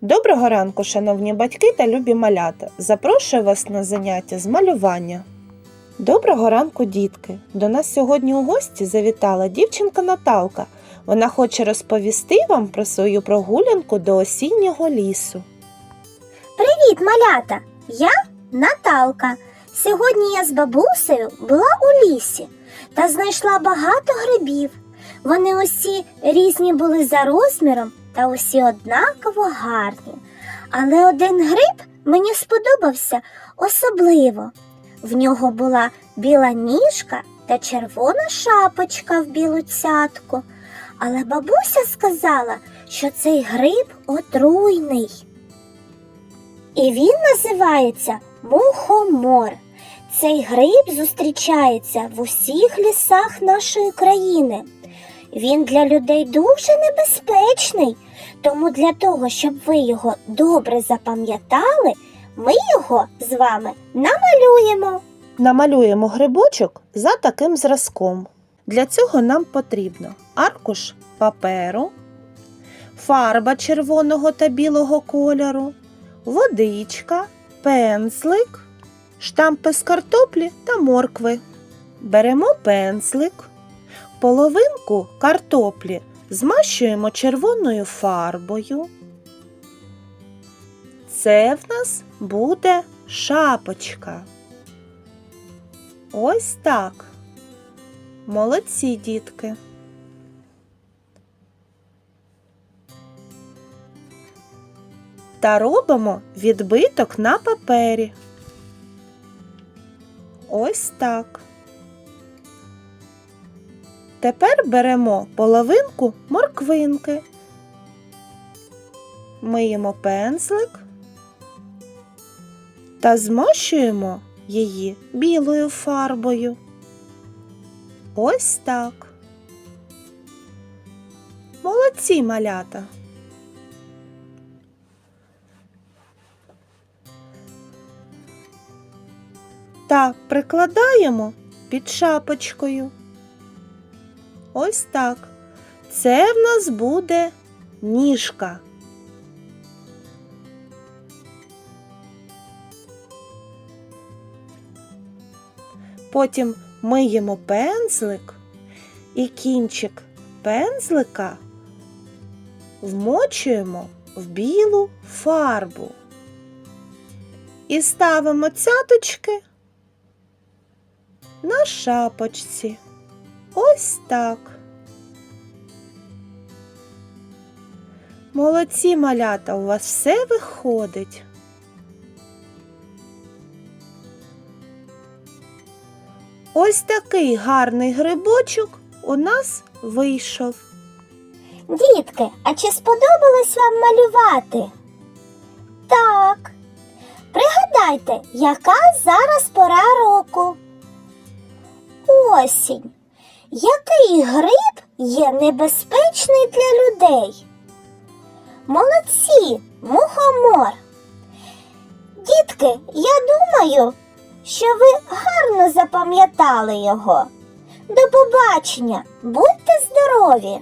Доброго ранку, шановні батьки та любі малята. Запрошую вас на заняття з малювання. Доброго ранку, дітки! До нас сьогодні у гості завітала дівчинка Наталка. Вона хоче розповісти вам про свою прогулянку до осіннього лісу. Привіт, малята! Я Наталка. Сьогодні я з бабусею була у лісі та знайшла багато грибів. Вони усі різні були за розміром та усі однаково гарні. Але один гриб мені сподобався особливо. В нього була біла ніжка та червона шапочка в білу цятку. Але бабуся сказала, що цей гриб отруйний. І він називається мухомор. Цей гриб зустрічається в усіх лісах нашої країни. Він для людей дуже небезпечний, тому для того, щоб ви його добре запам'ятали, ми його з вами намалюємо. Намалюємо грибочок за таким зразком. Для цього нам потрібно аркуш паперу, фарба червоного та білого кольору, водичка, пензлик, штампи з картоплі та моркви. Беремо пензлик, половинку картоплі змащуємо червоною фарбою. Це в нас буде шапочка. Ось так. Молодці, дітки. Та робимо відбиток на папері. Ось так. Тепер беремо половинку морквинки. Миємо пензлик та змащуємо її білою фарбою. Ось так. Молодці малята. Та прикладаємо під шапочкою. Ось так. Це в нас буде ніжка. Потім миємо пензлик і кінчик пензлика вмочуємо в білу фарбу і ставимо цяточки на шапочці. Ось так. Молодці малята, у вас все виходить. Ось такий гарний грибочок у нас вийшов. Дітки, а чи сподобалось вам малювати? Так. Пригадайте, яка зараз пора року? Осінь. Який гриб є небезпечний для людей? Молодці, мухомор. Дітки, я думаю, що ви гарно запам'ятали його. До побачення, будьте здорові!